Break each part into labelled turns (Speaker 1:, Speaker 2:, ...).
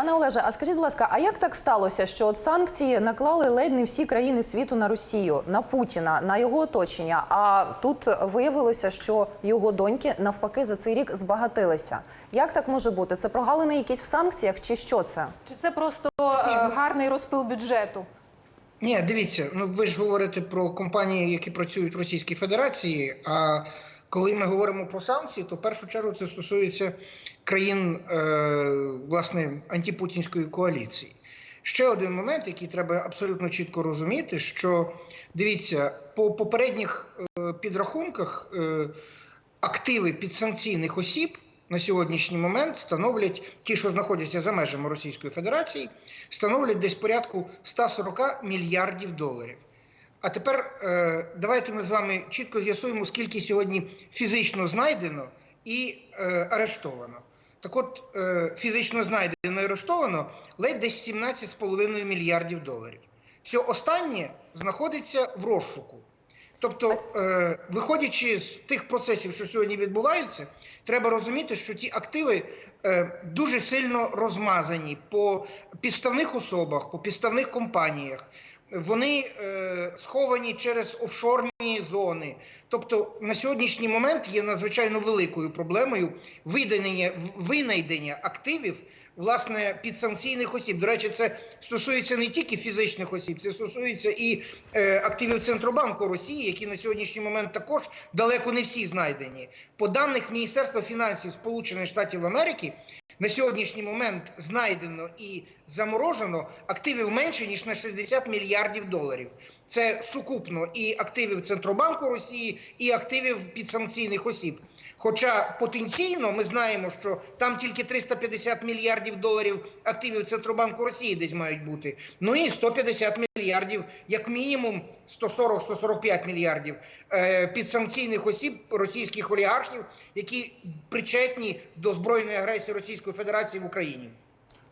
Speaker 1: Пане Олеже, а скажіть, будь ласка, а як так сталося, що от санкції наклали ледь не всі країни світу на Росію, на Путіна, на його оточення? А тут виявилося, що його доньки навпаки за цей рік збагатилися. Як так може бути? Це прогалини якісь в санкціях, чи що це?
Speaker 2: Чи це просто е, гарний розпил бюджету?
Speaker 3: Ні, дивіться, ну ви ж говорите про компанії, які працюють в Російській Федерації. А коли ми говоримо про санкції, то в першу чергу це стосується країн е, власне антипутінської коаліції. Ще один момент, який треба абсолютно чітко розуміти, що дивіться, по попередніх е, підрахунках е, активи підсанкційних осіб на сьогоднішній момент становлять ті, що знаходяться за межами Російської Федерації, становлять десь порядку 140 мільярдів доларів. А тепер е, давайте ми з вами чітко з'ясуємо, скільки сьогодні фізично знайдено і е, арештовано. Так от, е, фізично знайдено і арештовано ледь десь 17,5 мільярдів доларів. Все останнє знаходиться в розшуку. Тобто, виходячи з тих процесів, що сьогодні відбуваються, треба розуміти, що ті активи дуже сильно розмазані по підставних особах, по підставних компаніях. Вони е, сховані через офшорні зони. Тобто на сьогоднішній момент є надзвичайно великою проблемою виданення, винайдення активів власне підсанкційних осіб. До речі, це стосується не тільки фізичних осіб, це стосується і е, активів Центробанку Росії, які на сьогоднішній момент також далеко не всі знайдені. По даних Міністерства фінансів Сполучених Штатів Америки. На сьогоднішній момент знайдено і заморожено активів менше ніж на 60 мільярдів доларів. Це сукупно і активів Центробанку Росії, і активів підсанкційних осіб. Хоча потенційно ми знаємо, що там тільки 350 мільярдів доларів активів Центробанку Росії десь мають бути. Ну і 150 мільярдів, як мінімум 140-145 мільярдів е, підсанкційних осіб російських олігархів, які причетні до збройної агресії Російської Федерації в Україні.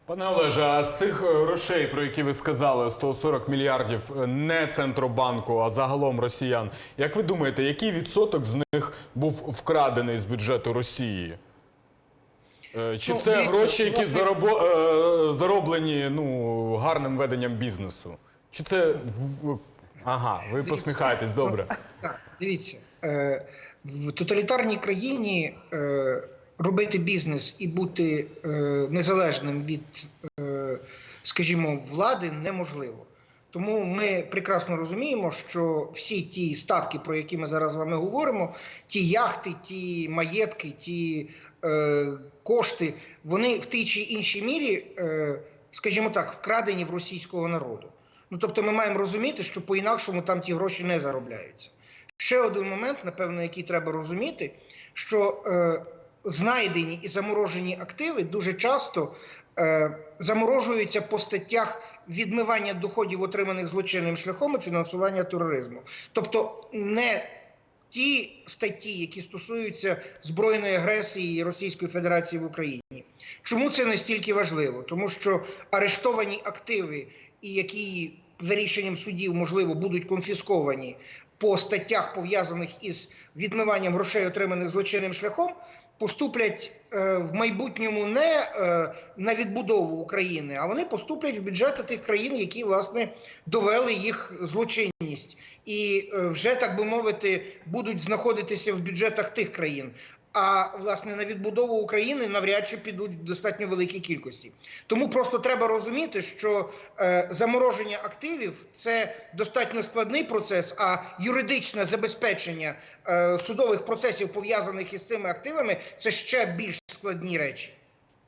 Speaker 4: Пане Олеже, а з цих е, грошей, про які ви сказали, 140 мільярдів е, не центробанку, а загалом росіян. Як ви думаєте, який відсоток з них був вкрадений з бюджету Росії? Чи
Speaker 3: Ну,
Speaker 4: це
Speaker 3: дивіться,
Speaker 4: гроші, які
Speaker 3: власне-
Speaker 4: заробо, е, зароблені ну, гарним веденням бізнесу? Чи це ага, ви посміхаєтесь, добре.
Speaker 3: Так, дивіться, е, в тоталітарній країні е, робити бізнес і бути е, незалежним від, скажімо, влади неможливо. Тому ми прекрасно розуміємо, що всі ті статки, про які ми зараз з вами говоримо, ті яхти, ті маєтки, ті е, кошти, вони в тій чи іншій мірі, е, скажімо так, вкрадені в російського народу. Ну тобто, ми маємо розуміти, що по-інакшому там ті гроші не заробляються. Ще один момент, напевно, який треба розуміти, що е, знайдені і заморожені активи дуже часто е, заморожуються по статтях відмивання доходів, отриманих злочинним шляхом і фінансування тероризму. Тобто не ті статті, які стосуються збройної агресії Російської Федерації в Україні. Чому це настільки важливо? Тому що арештовані активи, і які за рішенням судів можливо будуть конфісковані по статтях, пов'язаних із відмиванням грошей, отриманих злочинним шляхом, поступлять е, в майбутньому не е, на відбудову України, а вони поступлять в бюджети тих країн, які власне довели їх злочинність, і е, вже так би мовити будуть знаходитися в бюджетах тих країн. А власне на відбудову України навряд чи підуть в достатньо великій кількості. Тому просто треба розуміти, що е, замороження активів це достатньо складний процес, а юридичне забезпечення е, судових процесів пов'язаних із цими активами це ще більш складні речі.